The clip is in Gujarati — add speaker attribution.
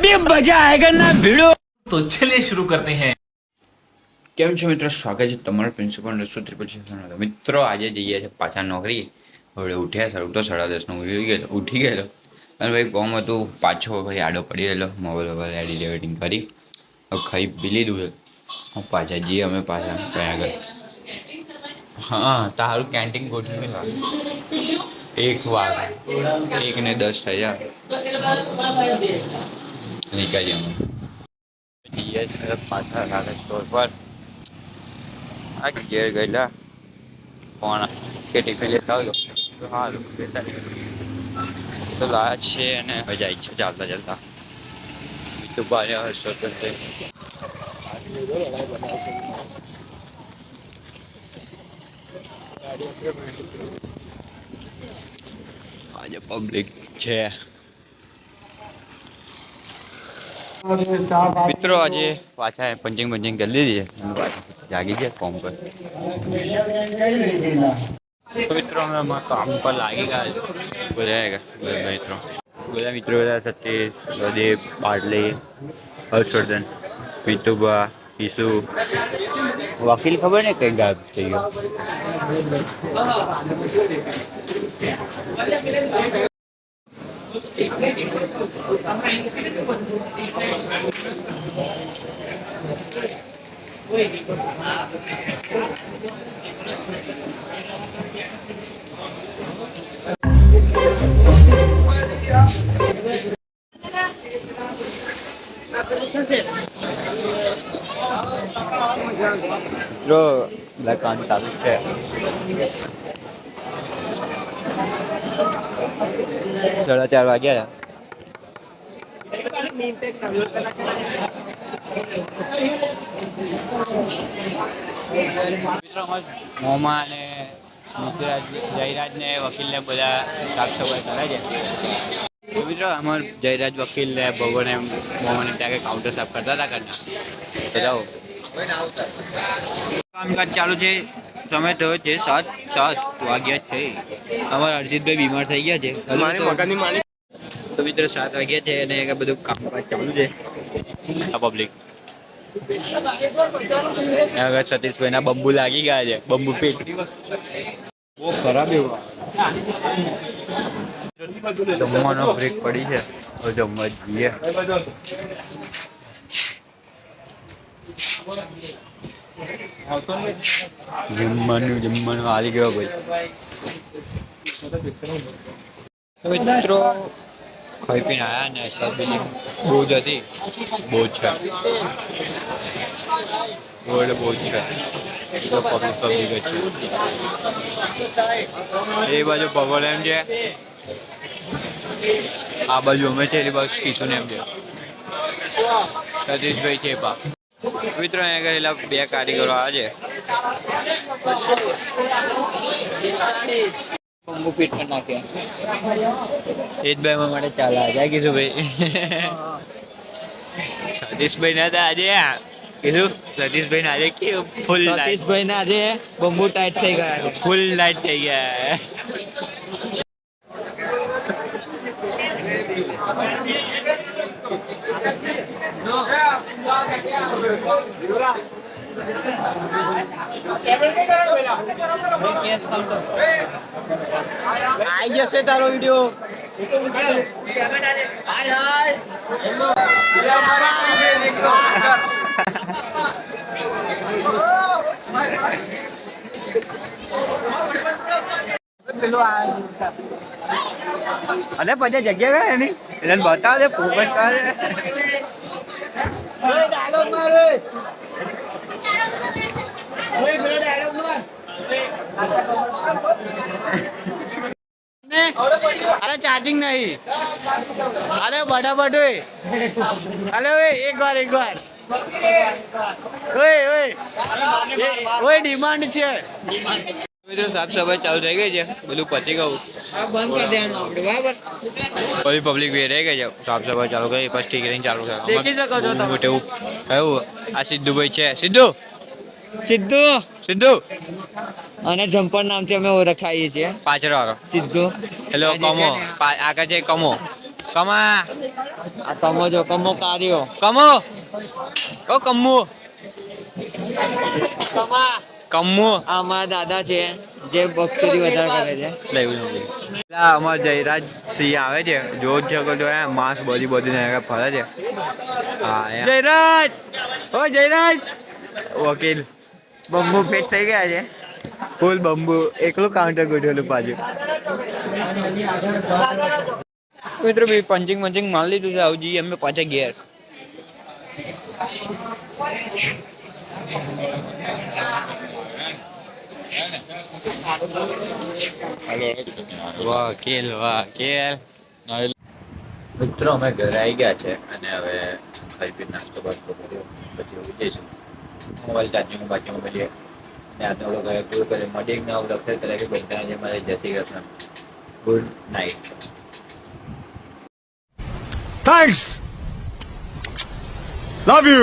Speaker 1: અભી મજા આયેગા ના ભીડો
Speaker 2: તો ચલિયે શરૂ કરતે હૈ
Speaker 3: કેમ છો મિત્રો? સ્વાગત છે તમારા પ્રિન્સિપલ રસુ ત્રિપલ મિત્રો આજે જઈએ છે પાછા નોકરી. હવે ઉઠ્યા સર તો સાડા દસનો ઉઠી ગયેલો ઉઠી ગયેલો. અને ભાઈ કોમ હતું પાછો ભાઈ આડો પડી ગયેલો મોબાઈલ વોબાઈલ એડિટ એડિટિંગ કરી. ખાઈ પી લીધું પાછા જઈએ અમે પાછા ત્યાં આગળ. હા તારું કેન્ટીન ગોઠવી એક વાર. એક ને દસ થયા. નીકળીએ અમે જઈએ છીએ પાછા નાના સ્ટોર પર આ ઘેર ગયેલા કોણ કે ટિફિન લેતા આવજો તો સારું લેતા આવ્યો. તો લાયા છે અને હવે જાય છે ચાલતા ચાલતા બીજું બારે હર્ષો કરશે આજે પબ્લિક છે મિત્રો આજે પાછા પંચિંગ પંચિંગ કરી લીધી જાગી ગયા કોમ પર. મિત્રો અમે અમારા કામ પર લાગી ગયા બધા બધા મિત્રો. બધા મિત્રો બધા સતીશ પ્રદીપ પાટલી હર્ષવર્ધન પિતુબા ઈસુ. વકીલ ખબર ને કઈ ગાયબ થઈ ગયો? મિત્રો બધા કામ ચાલુ છે સાડા ચાર વાગ્યા મોમાં અને બધા સાફ સફાઈ કરે છે. અમાર જયરાજ વકીલ ને ભગવાન એમ મોમાં ત્યાં કાઉન્ટર સાફ કરતા હતા કામકાજ ચાલુ છે. સમય થયો છે સાત સાત વાગ્યા છે. અમારા હર્ષિતભાઈ બીમાર થઈ ગયા છે. તો મિત્રો સાત વાગ્યા છે અને આ બધું કામકાજ ચાલુ છે. પબ્લિક આગળ સતીશભાઈ ના બંબુ લાગી ગયા છે. બંબુ પીટ. બહુ ખરાબ એવું. જમવાનો બ્રેક પડી છે. તો જમવા જઈએ. જમવાનું જમવાનું હાલી ગયો ભાઈ. તો મિત્રો ખાઈ પીને આવ્યા ને એટલે પેલી બહુ જ હતી. બહુ જ છે. બહુ એટલે બહુ જ છે. તો પગલું પબ્લિક જ છે. એ બાજુ પગલ એમ છે. આ બાજુ અમે છે, એ બાજુ ને એમ છે. સતીશભાઈ છે પા મિત્રો, અહીંયા કરેલા બે કારીગરો આ
Speaker 4: ફિટ કરી નાખ્યા.
Speaker 3: એ જ ભાઈ મારા માટે ચાલે આજે કીધું ભાઈ. સતીશભાઈ ના હતા આજે કીધું? સતીશભાઈ ના આજે કેવું ફૂલ
Speaker 4: સતીશભાઈ ના આજે બમ્બુ ટાઈટ થઈ ગયા.
Speaker 3: ફૂલ લાઈટ થઈ ગયા.
Speaker 4: આઈ જશે તારો વીડિયો
Speaker 3: અને પછી જગ્યા કરે એની? એટલે બતાવ ફોકસ કરે.
Speaker 4: અરે ચાર્જિંગ નહીં. અરે બડા બડો અરે ઓય એક વાર એક વાર. ઓય ઓય. ઓય ડિમાન્ડ છે.
Speaker 3: મિત્રો સાફ સફાઈ ચાલુ થઈ ગઈ છે બધું પતી ગયું.
Speaker 4: બંધ કરી દેવાનું આપણે બરાબર
Speaker 3: બધી પબ્લિક વે રહી ગઈ છે સાફ સફાઈ ચાલુ કરી પછી ટિકરિંગ ચાલુ થાય
Speaker 4: દેખી શકો છો તમે.
Speaker 3: એવું કયું આ સિદ્ધુભાઈ છે. સિદ્ધુ?
Speaker 4: સિદ્ધુ?
Speaker 3: સિદ્ધુ?
Speaker 4: અને જમ્પર નામથી અમે ઓળખાઈએ છીએ.
Speaker 3: પાછળ વાળો
Speaker 4: સીધો
Speaker 3: હેલો કમો. આગળ છે કમો. કમા.
Speaker 5: આ કમો જો કમો કાર્યો.
Speaker 3: કમો. ઓ કમ્મુ.
Speaker 5: કમા.
Speaker 3: કમો
Speaker 5: આ દાદા છે જે બક્ષરી વધારે કરે છે.
Speaker 3: લેવું અમાર જયરાજ સિંહ આવે છે. જોત છે કે જો હે માંસ બધી બધી ને ફરે છે. હા જયરાજ! ઓ જયરાજ! વકીલ.
Speaker 5: બમ્બુ ફેટ થઈ ગયા છે.
Speaker 3: ફૂલ બંબુ. એકલું કાઉન્ટર ગોઠવેલું પાછું. મિત્રો બી પંચિંગ પંચિંગ માલ લીધું છે. આવજી અમે પાછા ઘેર. વકીલ વકીલ
Speaker 6: મિત્રો અમે ઘરે આવી ગયા છે અને હવે ખાઈ પી નાસ્તો બાસ્તો કર્યો. પછી ઉઠી જઈશું. મોબાઈલ ચાર્જિંગ મળીએ અને આજનો લોકો પૂરું કરે મળી એક નવો લખે કરે કે બધા જે મારે જય Shri Krishna good night
Speaker 7: Thanks. Love you.